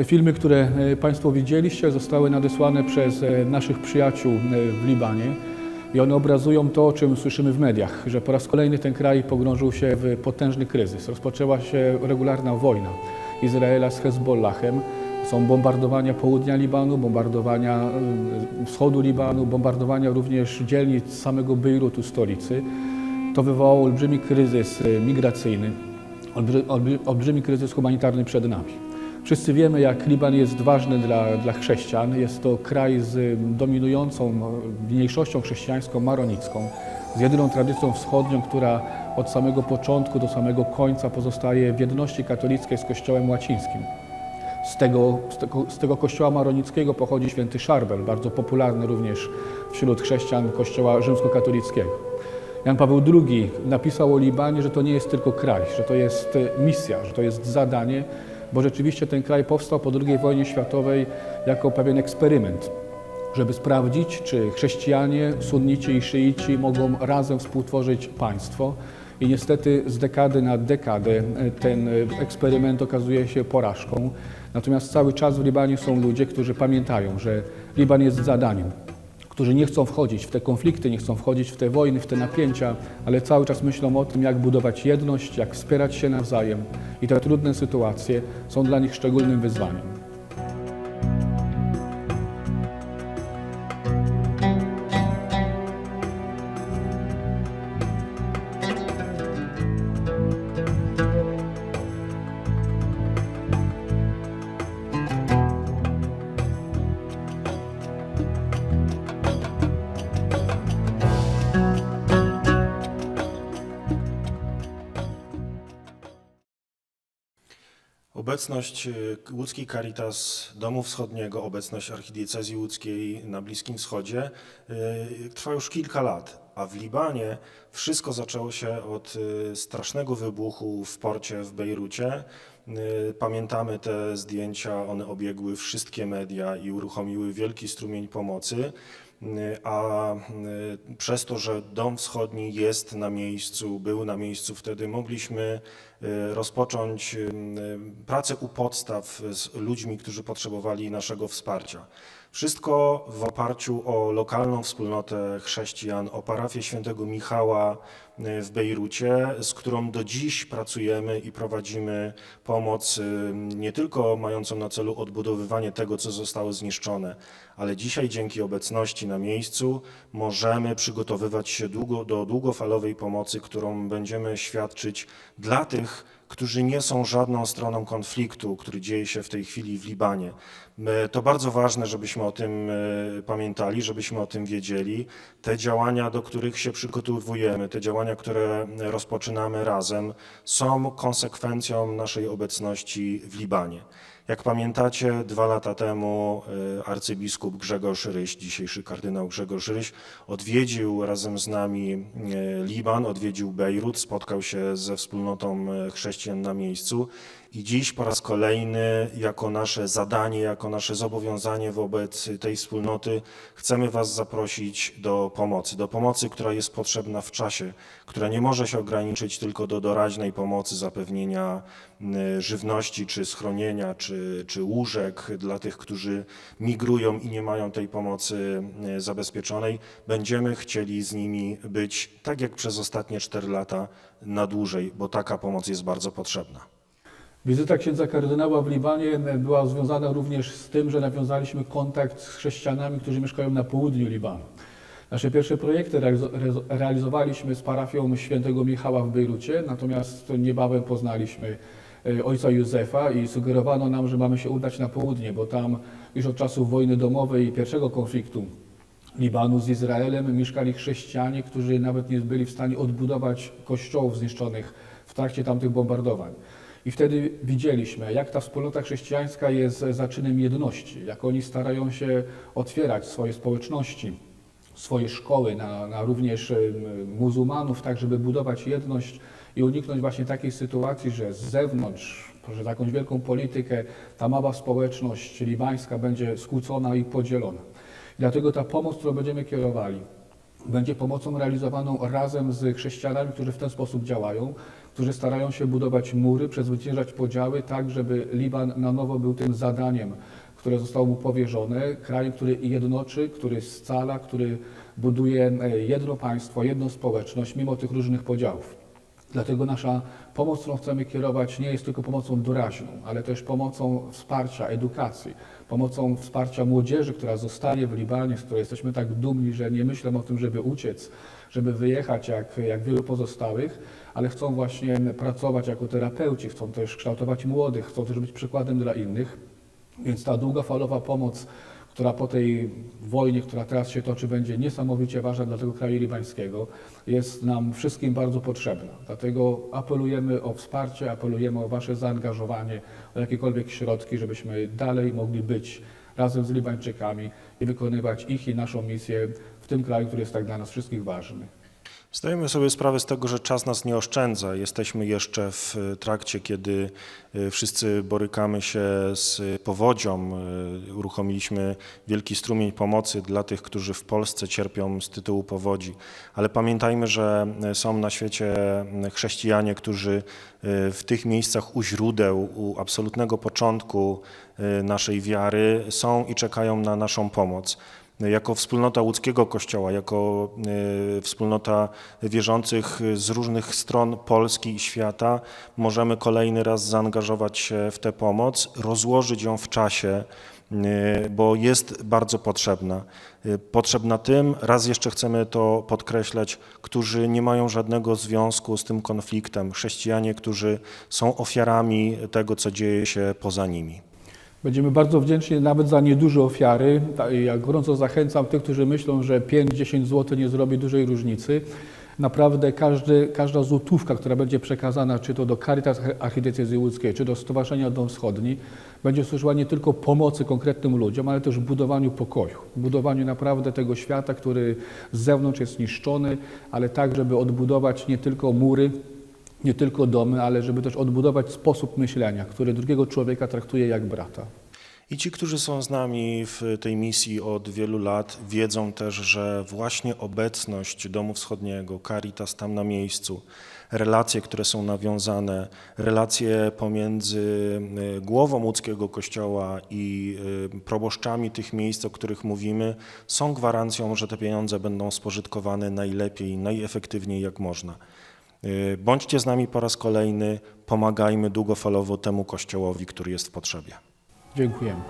Te filmy, które e, Państwo widzieliście, zostały nadesłane przez e, naszych przyjaciół e, w Libanie i one obrazują to, o czym słyszymy w mediach, że po raz kolejny ten kraj pogrążył się w potężny kryzys. Rozpoczęła się regularna wojna Izraela z Hezbollahem. Są bombardowania południa Libanu, bombardowania wschodu Libanu, bombardowania również dzielnic samego Bejrutu, stolicy. To wywołało olbrzymi kryzys migracyjny, olbrzy- olbrzy- olbrzymi kryzys humanitarny przed nami. Wszyscy wiemy, jak Liban jest ważny dla, dla chrześcijan. Jest to kraj z dominującą mniejszością chrześcijańską maronicką, z jedyną tradycją wschodnią, która od samego początku do samego końca pozostaje w jedności katolickiej z Kościołem łacińskim. Z tego, z, tego, z tego kościoła maronickiego pochodzi święty Szarbel, bardzo popularny również wśród chrześcijan kościoła rzymskokatolickiego. Jan Paweł II napisał o Libanie, że to nie jest tylko kraj, że to jest e, misja, że to jest zadanie, bo rzeczywiście ten kraj powstał po II wojnie światowej jako pewien eksperyment, żeby sprawdzić, czy chrześcijanie, sunnici i szyici mogą razem współtworzyć państwo. I niestety z dekady na dekadę ten eksperyment okazuje się porażką. Natomiast cały czas w Libanie są ludzie, którzy pamiętają, że Liban jest zadaniem, którzy nie chcą wchodzić w te konflikty, nie chcą wchodzić w te wojny, w te napięcia, ale cały czas myślą o tym, jak budować jedność, jak wspierać się nawzajem. I te trudne sytuacje są dla nich szczególnym wyzwaniem. Obecność y, łódzki Caritas Domu Wschodniego, obecność archidiecezji łódzkiej na Bliskim Wschodzie y, trwa już kilka lat, a w Libanie wszystko zaczęło się od y, strasznego wybuchu w porcie w Bejrucie. Pamiętamy te zdjęcia, one obiegły wszystkie media i uruchomiły wielki strumień pomocy. A y, przez to, że Dom Wschodni jest na miejscu, był na miejscu wtedy, mogliśmy y, rozpocząć y, pracę u podstaw z ludźmi, którzy potrzebowali naszego wsparcia. Wszystko w oparciu o lokalną wspólnotę chrześcijan, o parafię świętego Michała y, w Bejrucie, z którą do dziś pracujemy i prowadzimy pomoc y, nie tylko mającą na celu odbudowywanie tego, co zostało zniszczone, ale dzisiaj dzięki obecności na miejscu możemy przygotowywać się długo, do długofalowej pomocy, którą będziemy świadczyć dla tych, którzy nie są żadną stroną konfliktu, który dzieje się w tej chwili w Libanie. To bardzo ważne, żebyśmy o tym e, pamiętali, żebyśmy o tym wiedzieli. Te działania, do których się przygotowujemy, te działania, które rozpoczynamy razem, są konsekwencją naszej obecności w Libanie. Jak pamiętacie, dwa lata temu e, arcybiskup Grzegorz Ryś, dzisiejszy kardynał Grzegorz Ryś, odwiedził razem z nami e, Liban, odwiedził Bejrut, spotkał się ze wspólnotą e, chrześcijan na miejscu i dziś po raz kolejny, jako nasze zadanie, jako nasze zobowiązanie wobec tej wspólnoty, chcemy Was zaprosić do pomocy. Do pomocy, która jest potrzebna w czasie, która nie może się ograniczyć tylko do doraźnej pomocy, zapewnienia żywności, czy schronienia, czy, czy łóżek dla tych, którzy migrują i nie mają tej pomocy zabezpieczonej. Będziemy chcieli z nimi być, tak jak przez ostatnie 4 lata, na dłużej, bo taka pomoc jest bardzo potrzebna. Wizyta księdza kardynała w Libanie była związana również z tym, że nawiązaliśmy kontakt z chrześcijanami, którzy mieszkają na południu Libanu. Nasze pierwsze projekty realizowaliśmy z parafią świętego Michała w Bejrucie, natomiast niebawem poznaliśmy e, ojca Józefa i sugerowano nam, że mamy się udać na południe, bo tam już od czasów wojny domowej i pierwszego konfliktu Libanu z Izraelem mieszkali chrześcijanie, którzy nawet nie byli w stanie odbudować kościołów zniszczonych w trakcie tamtych bombardowań. I wtedy widzieliśmy, jak ta wspólnota chrześcijańska jest zaczynem jedności, jak oni starają się otwierać swoje społeczności, swoje szkoły na, na również muzułmanów, tak żeby budować jedność i uniknąć właśnie takiej sytuacji, że z zewnątrz, przez jakąś wielką politykę, ta mała społeczność libańska będzie skłócona i podzielona. Dlatego ta pomoc, którą będziemy kierowali, będzie pomocą realizowaną razem z chrześcijanami, którzy w ten sposób działają, którzy starają się budować mury, przezwyciężać podziały, tak żeby Liban na nowo był tym zadaniem, które zostało mu powierzone, krajem, który jednoczy, który scala, który buduje e, jedno państwo, jedną społeczność, mimo tych różnych podziałów. Dlatego nasza pomoc, którą chcemy kierować, nie jest tylko pomocą doraźną, ale też pomocą wsparcia edukacji, pomocą wsparcia młodzieży, która zostaje w Libanie, z której jesteśmy tak dumni, że nie myślą o tym, żeby uciec, żeby wyjechać jak, jak wielu pozostałych, ale chcą właśnie pracować jako terapeuci, chcą też kształtować młodych, chcą też być przykładem dla innych. Więc ta długofalowa pomoc, która po tej wojnie, która teraz się toczy, będzie niesamowicie ważna dla tego kraju libańskiego, jest nam wszystkim bardzo potrzebna. Dlatego apelujemy o wsparcie, apelujemy o Wasze zaangażowanie, o jakiekolwiek środki, żebyśmy dalej mogli być razem z Libańczykami i wykonywać ich i naszą misję tym kraju, który jest tak dla nas wszystkich ważny. Zdajemy sobie sprawę z tego, że czas nas nie oszczędza. Jesteśmy jeszcze w trakcie, kiedy y, wszyscy borykamy się z powodzią. Y, Uruchomiliśmy wielki strumień pomocy dla tych, którzy w Polsce cierpią z tytułu powodzi. Ale pamiętajmy, że są na świecie chrześcijanie, którzy y, w tych miejscach u źródeł, u absolutnego początku y, naszej wiary są i czekają na naszą pomoc. Jako wspólnota łódzkiego kościoła, jako y, wspólnota wierzących z różnych stron Polski i świata, możemy kolejny raz zaangażować się w tę pomoc, rozłożyć ją w czasie, y, bo jest bardzo potrzebna. Y, Potrzebna tym, raz jeszcze chcemy to podkreślać, którzy nie mają żadnego związku z tym konfliktem, chrześcijanie, którzy są ofiarami tego, co dzieje się poza nimi. Będziemy bardzo wdzięczni nawet za nieduże ofiary. Ja gorąco zachęcam tych, którzy myślą, że 5-10 zł nie zrobi dużej różnicy. Naprawdę każdy, każda złotówka, która będzie przekazana, czy to do Caritas Archidiecezji Łódzkiej, czy do Stowarzyszenia Dom Wschodni, będzie służyła nie tylko pomocy konkretnym ludziom, ale też budowaniu pokoju. Budowaniu naprawdę tego świata, który z zewnątrz jest niszczony, ale tak, żeby odbudować nie tylko mury, nie tylko domy, ale żeby też odbudować sposób myślenia, który drugiego człowieka traktuje jak brata. I ci, którzy są z nami w tej misji od wielu lat, wiedzą też, że właśnie obecność Domu Wschodniego, Caritas tam na miejscu, relacje, które są nawiązane, relacje pomiędzy y, głową łódzkiego kościoła i y, proboszczami tych miejsc, o których mówimy, są gwarancją, że te pieniądze będą spożytkowane najlepiej, najefektywniej jak można. Y, Bądźcie z nami po raz kolejny, pomagajmy długofalowo temu kościołowi, który jest w potrzebie. Dziękujemy.